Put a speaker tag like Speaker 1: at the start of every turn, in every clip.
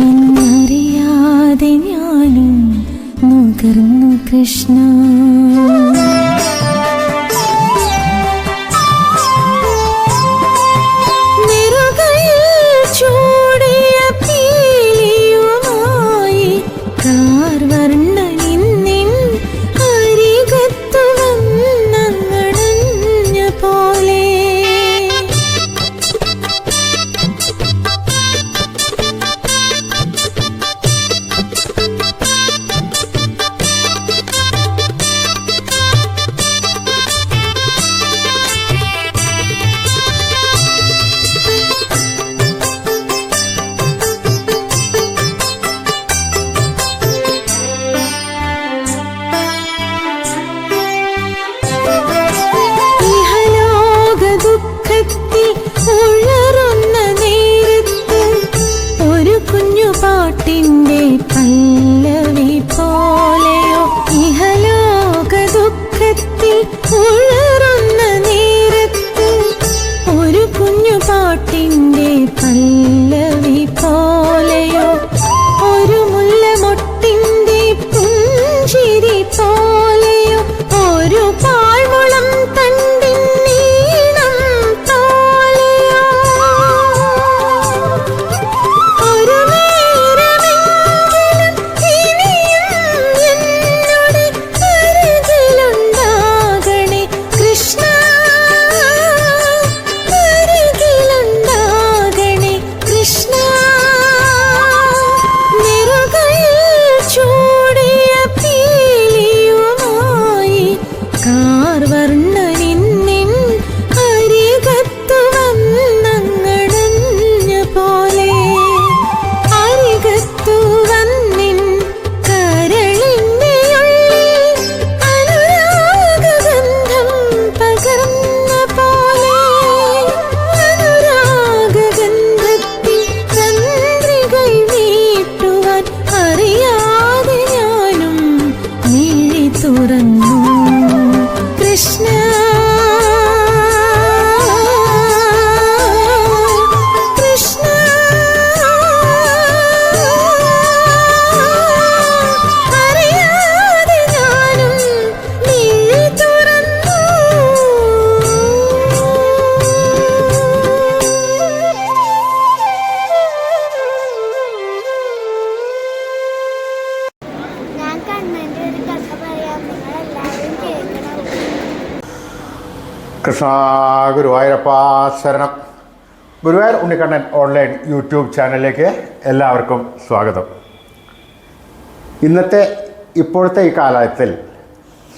Speaker 1: എന്നറിയാതെ ഞാനും നുകർന്നു കൃഷ്ണ. കൃഷ്ണ
Speaker 2: ഗുരുവായൂരപ്പ ശരണം. ഗുരുവായൂർ ഉണ്ണിക്കണ്ണൻ ഓൺലൈൻ യൂട്യൂബ് ചാനലിലേക്ക് എല്ലാവർക്കും സ്വാഗതം. ഇന്നത്തെ ഇപ്പോഴത്തെ ഈ കാലത്തിൽ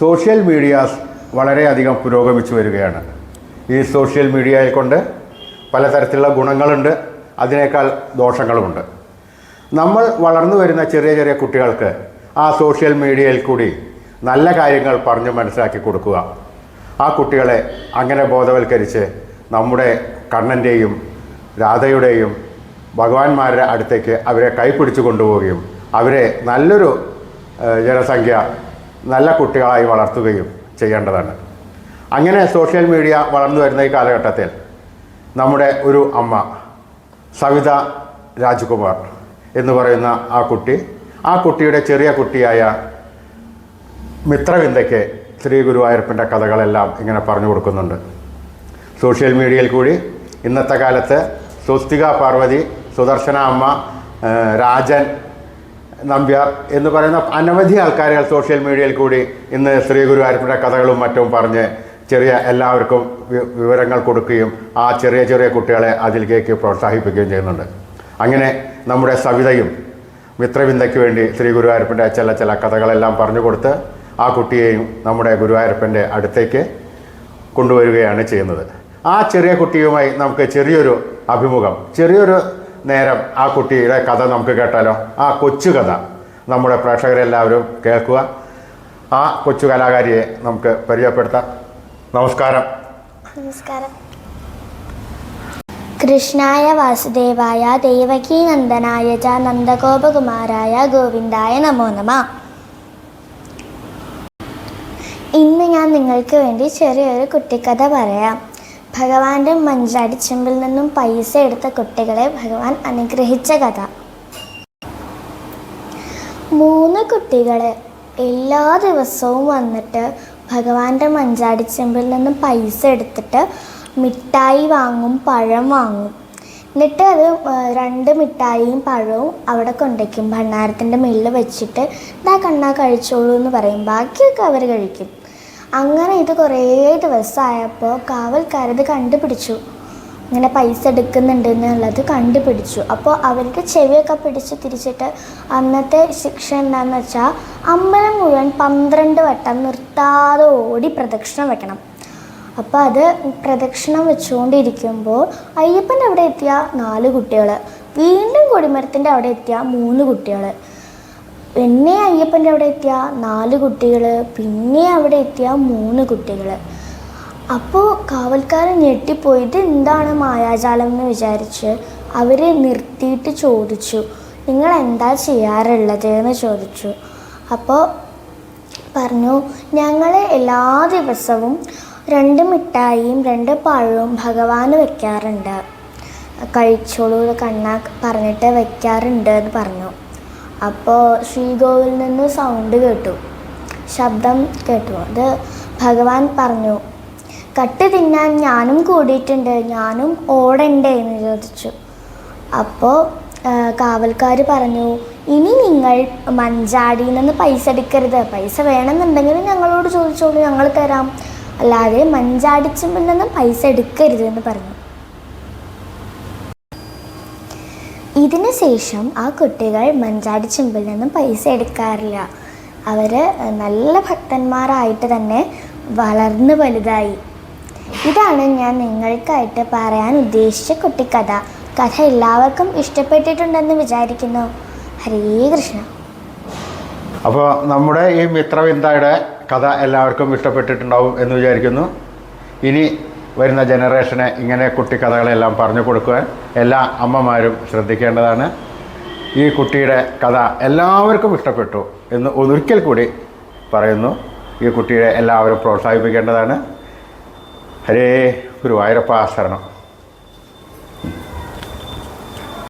Speaker 2: സോഷ്യൽ മീഡിയാസ് വളരെയധികം പുരോഗമിച്ചു വരികയാണ്. ഈ സോഷ്യൽ മീഡിയയെ കൊണ്ട് പലതരത്തിലുള്ള ഗുണങ്ങളുണ്ട് അതിനേക്കാൾ ദോഷങ്ങളുമുണ്ട്. നമ്മൾ വളർന്നു വരുന്ന ചെറിയ ചെറിയ കുട്ടികൾക്ക് ആ സോഷ്യൽ മീഡിയയിൽ കൂടി നല്ല കാര്യങ്ങൾ പറഞ്ഞു മനസ്സിലാക്കി കൊടുക്കുക. ആ കുട്ടികളെ അങ്ങനെ ബോധവൽക്കരിച്ച് നമ്മുടെ കണ്ണന്റെയും രാധയുടെയും ഭഗവാന്മാരുടെ അടുത്തേക്ക് അവരെ കൈപ്പിടിച്ചു കൊണ്ടുപോവുകയും അവരെ നല്ലൊരു ജനസംഖ്യ നല്ല കുട്ടികളായി വളർത്തുകയും ചെയ്യേണ്ടതാണ്. അങ്ങനെ സോഷ്യൽ മീഡിയ വളർന്നു വരുന്ന ഈ കാലഘട്ടത്തിൽ നമ്മുടെ ഒരു അമ്മ സവിത രാജ്കുമാർ എന്ന് പറയുന്ന ആ കുട്ടി ആ കുട്ടിയുടെ ചെറിയ കുട്ടിയായ മിത്രവിന്ദയ്ക്ക് ശ്രീ ഗുരുവായൂരപ്പന്റെ കഥകളെല്ലാം ഇങ്ങനെ പറഞ്ഞു കൊടുക്കുന്നുണ്ട്. സോഷ്യൽ മീഡിയയിൽ കൂടി ഇന്നത്തെ കാലത്ത് സ്വസ്തിക പാർവതി സുദർശന അമ്മ രാജൻ നമ്പ്യാർ എന്ന് പറയുന്ന അനവധി ആൾക്കാരുകൾ സോഷ്യൽ മീഡിയയിൽ കൂടി ഇന്ന് ശ്രീ ഗുരുവായൂരപ്പന്റെ കഥകളും മറ്റും പറഞ്ഞ് ചെറിയ എല്ലാവർക്കും വിവരങ്ങൾ കൊടുക്കുകയും ആ ചെറിയ ചെറിയ കുട്ടികളെ അതിലേക്ക് പ്രോത്സാഹിപ്പിക്കുകയും ചെയ്യുന്നുണ്ട്. അങ്ങനെ നമ്മുടെ സവിതയും മിത്രവിന്ദയ്ക്ക് വേണ്ടി ശ്രീ ഗുരുവായൂരപ്പന്റെ ചില ചില കഥകളെല്ലാം പറഞ്ഞു കൊടുത്ത് ആ കുട്ടിയെയും നമ്മുടെ ഗുരുവായൂരപ്പന്റെ അടുത്തേക്ക് കൊണ്ടുവരികയാണ് ചെയ്യുന്നത്. ആ ചെറിയ കുട്ടിയുമായി നമുക്ക് ചെറിയൊരു അഭിമുഖം ചെറിയൊരു നേരം ആ കുട്ടിയുടെ കഥ നമുക്ക് കേട്ടാലോ? ആ കൊച്ചു കഥ നമ്മുടെ പ്രേക്ഷകരെല്ലാവരും കേൾക്കുക. ആ കൊച്ചു കലാകാരിയെ നമുക്ക് പരിചയപ്പെടുത്താം. നമസ്കാരം.
Speaker 3: നമസ്കാരം. കൃഷ്ണായ വാസുദേവായ ദേവകീ നന്ദനായ ച നന്ദഗോപകുമാരായ ഗോവിന്ദായ നമോ നമ ഇന്ന് ഞാൻ നിങ്ങൾക്ക് വേണ്ടി ചെറിയൊരു കുട്ടിക്കഥ പറയാം. ഭഗവാന്റെ മഞ്ചാടിച്ചെമ്പിൽ നിന്നും പൈസ എടുത്ത കുട്ടികളെ ഭഗവാൻ അനുഗ്രഹിച്ച കഥ. മൂന്ന് കുട്ടികളെ എല്ലാ ദിവസവും വന്നിട്ട് ഭഗവാന്റെ മഞ്ചാടിച്ചെമ്പിൽ നിന്നും പൈസ എടുത്തിട്ട് മിഠായി വാങ്ങും പഴം വാങ്ങും. എന്നിട്ട് അത് രണ്ട് മിഠായിയും പഴവും അവിടെ കൊണ്ടുവയ്ക്കും ഭണ്ണാരത്തിന്റെ മില്ല് വെച്ചിട്ട് ഇതാ കണ്ണാ കഴിച്ചോളൂ എന്ന് പറയും. ബാക്കിയൊക്കെ അവർ കഴിക്കും. അങ്ങനെ ഇത് കുറേ ദിവസമായപ്പോൾ കാവൽക്കാരത് കണ്ടുപിടിച്ചു. ഇങ്ങനെ പൈസ എടുക്കുന്നുണ്ട് എന്നുള്ളത് കണ്ടുപിടിച്ചു. അപ്പോൾ അവർക്ക് ചെവിയൊക്കെ പിടിച്ച് തിരിച്ചിട്ട് അന്നത്തെ ശിക്ഷ എന്താണെന്ന് വെച്ചാൽ അമ്പലം മുഴുവൻ പന്ത്രണ്ട് വട്ടം നിർത്താതെ ഓടി പ്രദക്ഷിണം വെക്കണം. അപ്പോൾ അത് പ്രദക്ഷിണം വെച്ചുകൊണ്ടിരിക്കുമ്പോൾ അയ്യപ്പന്റെ അവിടെ എത്തിയ? നാല് കുട്ടികൾ വീണ്ടും കൊടിമരത്തിന്റെ അവിടെ എത്തിയ മൂന്ന് കുട്ടികൾ പിന്നെ അയ്യപ്പന്റെ അവിടെ എത്തിയ നാല് കുട്ടികൾ പിന്നെ അവിടെ എത്തിയ മൂന്ന് കുട്ടികൾ അപ്പോൾ കാവൽക്കാരൻ ഞെട്ടിപ്പോയിട്ട് എന്താണ് മായാജാലം എന്ന് വിചാരിച്ച് അവരെ നിർത്തിയിട്ട് ചോദിച്ചു. നിങ്ങൾ എന്താ ചെയ്യാറുള്ളത്? എന്ന് ചോദിച്ചു. അപ്പോൾ പറഞ്ഞു ഞങ്ങൾ എല്ലാ ദിവസവും രണ്ട് മിഠായിയും രണ്ട് പഴവും ഭഗവാന് വെക്കാറുണ്ട്. കഴിച്ചോളൂ കണ്ണാ പറഞ്ഞിട്ട് വെക്കാറുണ്ട് എന്ന് പറഞ്ഞു. അപ്പോൾ ശ്രീകോവിൽ നിന്ന് സൗണ്ട് കേട്ടു. ശബ്ദം കേട്ടു. അത് ഭഗവാൻ പറഞ്ഞു കട്ട് തിന്നാൻ ഞാനും കൂടിയിട്ടുണ്ട് ഞാനും ഓടണ്ടേ എന്ന് ചോദിച്ചു. അപ്പോൾ കാവൽക്കാർ പറഞ്ഞു ഇനി നിങ്ങൾ മഞ്ചാടിയിൽ നിന്ന് പൈസ എടുക്കരുത്. പൈസ വേണമെന്നുണ്ടെങ്കിൽ ഞങ്ങളോട് ചോദിച്ചോളൂ ഞങ്ങൾ തരാം. അല്ലാതെ മഞ്ചാടിച്ചുമ്പിൽ നിന്ന് പൈസ എടുക്കരുത് എന്ന് പറഞ്ഞു. ഇതിന് ശേഷം ആ കുട്ടികൾ മഞ്ചാടി ചെമ്പിൽ നിന്നും പൈസ എടുക്കാറില്ല. അവർ നല്ല ഭക്തന്മാരായിട്ട് തന്നെ വളർന്നു വലുതായി. ഇതാണ് ഞാൻ നിങ്ങൾക്കായിട്ട് പറയാൻ ഉദ്ദേശിച്ച കുട്ടിക്കഥ. കഥ എല്ലാവർക്കും ഇഷ്ടപ്പെട്ടിട്ടുണ്ടെന്ന് വിചാരിക്കുന്നു. ഹരേ കൃഷ്ണ.
Speaker 2: അപ്പോൾ നമ്മുടെ ഈ മിത്രവിന്ദയുടെ കഥ എല്ലാവർക്കും ഇഷ്ടപ്പെട്ടിട്ടുണ്ടാവും എന്ന് വിചാരിക്കുന്നു. ഇനി വരുന്ന ജനറേഷനെ ഇങ്ങനെ കുട്ടിക്കഥകളെല്ലാം പറഞ്ഞു കൊടുക്കുവാൻ എല്ലാ അമ്മമാരും ശ്രദ്ധിക്കേണ്ടതാണ്. ഈ കുട്ടിയുടെ കഥ എല്ലാവർക്കും ഇഷ്ടപ്പെട്ടു എന്ന് ഒരിക്കൽ കൂടി പറയുന്നു. ഈ കുട്ടിയെ എല്ലാവരും പ്രോത്സാഹിപ്പിക്കേണ്ടതാണ്. ഹരേ ഗുരുവായൂരപ്പ ശരണം.